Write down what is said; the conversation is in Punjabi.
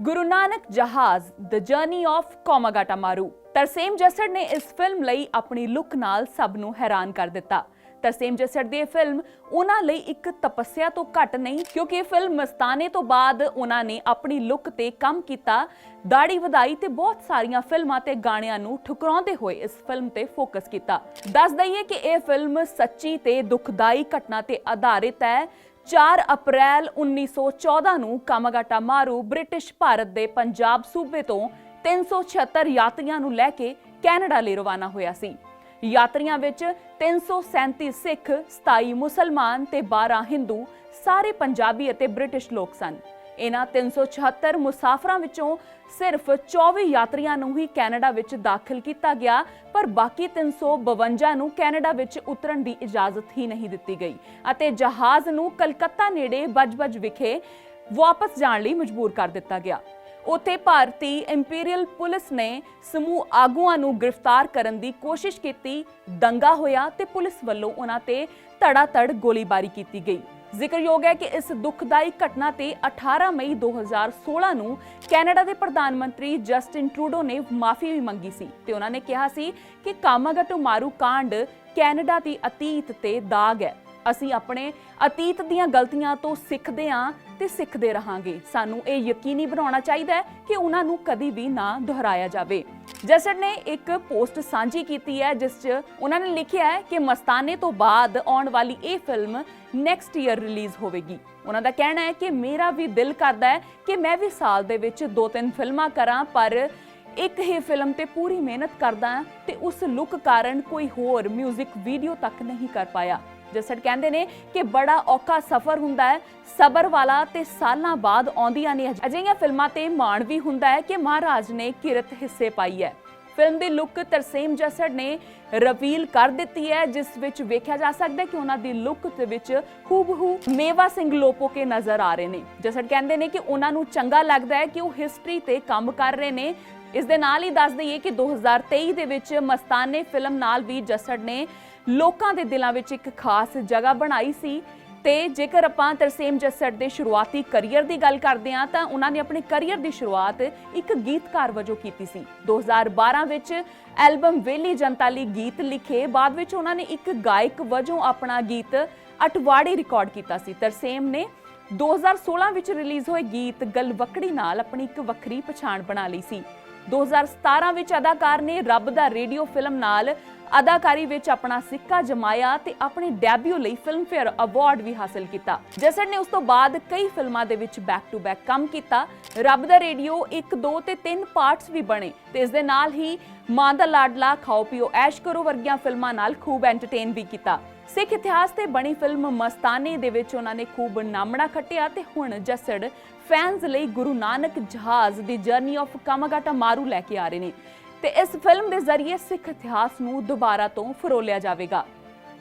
ਗੁਰੂ ਨਾਨਕ ਜਹਾਜ਼ ਦ ਜਰਨੀ ਆਫ ਕੋਮਾਗਾਟਾ ਮਾਰੂ ਤਰਸੇਮ ਜੱਸੜ ਨੇ ਇਸ ਫਿਲਮ ਲਈ ਆਪਣੀ ਲੁੱਕ ਨਾਲ ਸਭ ਨੂੰ ਹੈਰਾਨ ਕਰ ਦਿੱਤਾ। ਤਰਸੇਮ ਜੱਸੜ ਦੀ ਇਹ ਫਿਲਮ ਉਹਨਾਂ ਲਈ ਇੱਕ ਤਪੱਸਿਆ ਤੋਂ ਘੱਟ ਨਹੀਂ, ਕਿਉਂਕਿ ਇਹ ਫਿਲਮ ਮਸਤਾਨੇ ਤੋਂ ਬਾਅਦ ਉਹਨਾਂ ਨੇ ਆਪਣੀ ਲੁੱਕ ਤੇ ਕੰਮ ਕੀਤਾ ਦਾੜੀ ਵਧਾਈ ਤੇ ਬਹੁਤ ਸਾਰੀਆਂ ਫਿਲਮਾਂ ਤੇ ਗਾਣਿਆਂ ਨੂੰ ਠੁਕਰਾਉਂਦੇ ਹੋਏ ਇਸ ਫਿਲਮ ਤੇ ਫੋਕਸ ਕੀਤਾ। ਦੱਸ ਦਈਏ ਕਿ ਇਹ ਫਿਲਮ ਸੱਚੀ ਤੇ ਦੁਖਦਾਈ ਘਟਨਾ ਤੇ ਆਧਾਰਿਤ ਹੈ 4 ਅਪ੍ਰੈਲ 1914 ਨੂੰ ਕਾਮਾਗਾਟਾ ਮਾਰੂ ਬ੍ਰਿਟਿਸ਼ ਭਾਰਤ ਦੇ ਪੰਜਾਬ ਸੂਬੇ ਤੋਂ 376 ਯਾਤਰੀਆਂ ਨੂੰ ਲੈ ਕੇ ਕੈਨੇਡਾ ਲਈ ਰਵਾਨਾ ਹੋਇਆ ਸੀ। ਯਾਤਰੀਆਂ ਵਿੱਚ 337 ਸਿੱਖ 27 ਮੁਸਲਮਾਨ ਤੇ 12 ਹਿੰਦੂ, ਸਾਰੇ ਪੰਜਾਬੀ ਅਤੇ ਬ੍ਰਿਟਿਸ਼ ਲੋਕ ਸਨ। ਇਹਨਾਂ 376 ਮੁਸਾਫਰਾਂ ਵਿੱਚੋਂ ਸਿਰਫ 24 ਯਾਤਰੀਆਂ ਨੂੰ ਹੀ ਕੈਨੇਡਾ ਵਿੱਚ ਦਾਖਲ ਕੀਤਾ ਗਿਆ, ਪਰ ਬਾਕੀ 352 ਨੂੰ ਕੈਨੇਡਾ ਵਿੱਚ ਉਤਰਨ ਦੀ ਇਜਾਜ਼ਤ ਹੀ ਨਹੀਂ ਦਿੱਤੀ ਗਈ ਅਤੇ ਜਹਾਜ਼ ਨੂੰ ਕਲਕੱਤਾ ਨੇੜੇ ਬਜਬਜ ਵਿਖੇ ਵਾਪਸ ਜਾਣ ਲਈ ਮਜਬੂਰ ਕਰ ਦਿੱਤਾ ਗਿਆ। ਉੱਥੇ ਭਾਰਤੀ ਇੰਪੀਰੀਅਲ ਪੁਲਿਸ ਨੇ ਸਮੂਹ ਆਗੂਆਂ ਨੂੰ ਗ੍ਰਿਫਤਾਰ ਕਰਨ ਦੀ ਕੋਸ਼ਿਸ਼ ਕੀਤੀ, ਦੰਗਾ ਹੋਇਆ ਤੇ ਪੁਲਿਸ ਵੱਲੋਂ ਉਹਨਾਂ ਤੇ ਧੜਾ ਧੜ ਗੋਲੀਬਾਰੀ ਕੀਤੀ ਗਈ। ਜ਼ਿਕਰਯੋਗ ਹੈ ਕਿ ਇਸ ਦੁਖਦਾਈ ਘਟਨਾ ਤੇ 18 ਮਈ 2016 ਨੂੰ ਕੈਨੇਡਾ ਦੇ ਪ੍ਰਧਾਨ ਮੰਤਰੀ ਜਸਟਿਨ ਟਰੂਡੋ ਨੇ ਮਾਫੀ ਵੀ ਮੰਗੀ ਸੀ ਤੇ ਉਹਨਾਂ ਨੇ ਕਿਹਾ ਸੀ ਕਿ ਕਾਮਾਗਾਟੋ ਮਾਰੂ ਕਾਂਡ ਕੈਨੇਡਾ ਦੀ ਅਤੀਤ ਤੇ ਦਾਗ ਹੈ। ਅਸੀਂ ਆਪਣੇ ਅਤੀਤ ਦੀਆਂ ਗਲਤੀਆਂ ਤੋਂ ਸਿੱਖਦੇ ਹਾਂ ਤੇ ਸਿੱਖਦੇ ਰਹਾਂਗੇ। ਸਾਨੂੰ ਇਹ ਯਕੀਨੀ ਬਣਾਉਣਾ ਚਾਹੀਦਾ ਹੈ ਕਿ ਉਹਨਾਂ ਨੂੰ ਕਦੀ ਵੀ ਨਾ ਦੁਹਰਾਇਆ ਜਾਵੇ। ਜਸਰ ਨੇ ਇੱਕ ਪੋਸਟ ਸਾਂਝੀ ਕੀਤੀ ਹੈ, ਜਿਸ 'ਚ ਉਹਨਾਂ ਨੇ ਲਿਖਿਆ ਹੈ ਕਿ ਮਸਤਾਨੇ ਤੋਂ ਬਾਅਦ ਆਉਣ ਵਾਲੀ ਇਹ ਫਿਲਮ ਨੈਕਸਟ ਈਅਰ ਰਿਲੀਜ਼ ਹੋਵੇਗੀ। ਉਹਨਾਂ ਦਾ ਕਹਿਣਾ ਹੈ ਕਿ ਮੇਰਾ ਵੀ ਦਿਲ ਕਰਦਾ ਹੈ ਕਿ ਮੈਂ ਵੀ ਸਾਲ ਦੇ ਵਿੱਚ ਦੋ ਤਿੰਨ ਫਿਲਮਾਂ ਕਰਾਂ, ਪਰ ਇੱਕ ਹੀ ਫਿਲਮ ਤੇ ਪੂਰੀ ਮਿਹਨਤ ਕਰਦਾ ਹਾਂ ਤੇ ਉਸ ਲੁੱਕ ਕਾਰਨ ਕੋਈ ਹੋਰ 뮤직 ਵੀਡੀਓ ਤੱਕ ਨਹੀਂ ਕਰ ਪਾਇਆ। ਜਸੜ ਕਹਿੰਦੇ ਨੇ ਕਿ ਬੜਾ ਔਖਾ ਸਫ਼ਰ ਹੁੰਦਾ ਹੈ। ਸਬਰ ਵਾਲਾ ਤੇ ਸਾਲਾਂ ਬਾਅਦ ਆਉਂਦੀਆਂ ਨੇ ਅਜਿਹੀਆਂ ਫਿਲਮਾਂ ਤੇ ਮਾਣ ਵੀ ਹੁੰਦਾ ਹੈ ਕਿ ਮਹਾਰਾਜ ਨੇ ਕਿਰਤ ਹਿੱਸੇ ਪਾਈ ਹੈ। ਫਿਲਮ ਦੀ ਲੁੱਕ ਤਰਸੇਮ ਜਸੜ ਨੇ ਰਿਵੀਲ ਕਰ ਦਿੱਤੀ ਹੈ, ਜਿਸ ਵਿੱਚ ਵੇਖਿਆ ਜਾ ਸਕਦਾ ਹੈ ਕਿ ਉਹਨਾਂ ਦੀ ਲੁੱਕ ਦੇ ਵਿੱਚ ਹੂਬਹੂ ਮੇਵਾ ਸਿੰਘ ਲੋਪੋ ਕੇ ਨਜ਼ਰ ਆ ਰਹੇ ਨੇ। ਜਸੜ ਕਹਿੰਦੇ ਨੇ ਕਿ ਉਹਨਾਂ ਨੂੰ ਚੰਗਾ ਲੱਗਦਾ ਹੈ ਕਿ ਉਹ ਹਿਸਟਰੀ ਤੇ ਕੰਮ ਕਰ ਰਹੇ ਨੇ। ਇਸ ਦੇ ਨਾਲ ਹੀ ਦੱਸ ਦਈਏ ਕਿ 2023 ਦੇ ਵਿੱਚ ਮਸਤਾਨੇ ਫਿਲਮ ਨਾਲ ਵੀ ਜਸੜ ਨੇ ਲੋਕਾਂ ਦੇ ਦਿਲਾਂ ਵਿੱਚ ਇੱਕ ਖਾਸ ਜਗ੍ਹਾ ਬਣਾਈ ਸੀ। ਤੇ ਜੇਕਰ ਆਪਾਂ ਤਰਸੇਮ ਜੱਸੜ ਦੇ ਸ਼ੁਰੂਆਤੀ ਕੈਰੀਅਰ ਦੀ ਗੱਲ ਕਰਦੇ ਹਾਂ, ਤਾਂ ਉਹਨਾਂ ਨੇ ਆਪਣੇ ਕੈਰੀਅਰ ਦੀ ਸ਼ੁਰੂਆਤ ਇੱਕ ਗੀਤਕਾਰ ਵਜੋਂ ਕੀਤੀ ਸੀ। 2012 ਵਿੱਚ ਐਲਬਮ ਵੇਲੀ ਜਨਤਾ ਲਈ ਗੀਤ ਲਿਖੇ, ਬਾਅਦ ਵਿੱਚ ਉਹਨਾਂ ਨੇ ਇੱਕ ਗਾਇਕ ਵਜੋਂ ਆਪਣਾ ਗੀਤ ਅਟਵਾੜੀ ਰਿਕਾਰਡ ਕੀਤਾ ਸੀ। ਤਰਸੇਮ ਨੇ 2016 ਵਿੱਚ ਰਿਲੀਜ਼ ਹੋਏ ਗੀਤ ਗਲਵਕੜੀ ਨਾਲ ਆਪਣੀ ਇੱਕ ਵੱਖਰੀ ਪਛਾਣ ਬਣਾ ਲਈ ਸੀ। 2017 ਵਿੱਚ ਅਦਾਕਾਰ ਨੇ ਰੱਬ ਦਾ ਰੇਡੀਓ ਫਿਲਮ ਨਾਲ ਅਦਾਕਾਰੀ ਵਿੱਚ ਆਪਣਾ ਸਿੱਕਾ ਜਮਾਇਆ ਤੇ ਆਪਣੇ ਡੈਬਿਊ ਲਈ ਫਿਲਮਫੇਅਰ ਅਵਾਰਡ ਵੀ ਹਾਸਲ ਕੀਤਾ। ਜਸੜ ਨੇ ਉਸ ਤੋਂ ਬਾਅਦ ਕਈ ਫਿਲਮਾਂ ਦੇ ਵਿੱਚ ਬੈਕ ਟੂ ਬੈਕ ਕੰਮ ਕੀਤਾ। ਰੱਬ ਦਾ ਰੇਡੀਓ 1 2 ਤੇ 3 ਪਾਰਟਸ ਵੀ ਬਣੇ ਤੇ ਇਸ ਦੇ ਨਾਲ ਹੀ ਮਾਂ ਦਾ ਲਾਡਲਾ ਖਾਓ ਪੀਓ ਐਸ਼ ਕਰੋ ਵਰਗੀਆਂ ਫਿਲਮਾਂ ਨਾਲ ਖੂਬ ਐਂਟਰਟੇਨ ਵੀ ਕੀਤਾ। ਸਿੱਖ ਇਤਿਹਾਸ ਤੇ ਬਣੀ ਫਿਲਮ ਮਸਤਾਨੇ ਦੇ ਵਿੱਚ ਉਹਨਾਂ ਨੇ ਖੂਬ ਨਾਮਣਾ ਖੱਟਿਆ ਤੇ ਹੁਣ ਜਸੜ ਫੈਨਸ ਲਈ ਗੁਰੂ ਨਾਨਕ ਜਹਾਜ਼ ਦੀ ਜਰਨੀ ਆਫ ਕਾਮਾਗਾਟਾ ਮਾਰੂ ਲੈ ਕੇ ਆ ਰਹੇ ਨੇ। ਤੇ ਇਸ ਫਿਲਮ ਦੇ ਜ਼ਰੀਏ ਸਿੱਖ ਇਤਿਹਾਸ ਨੂੰ ਦੁਬਾਰਾ ਤੋਂ ਫਰੋਲਿਆ ਜਾਵੇਗਾ।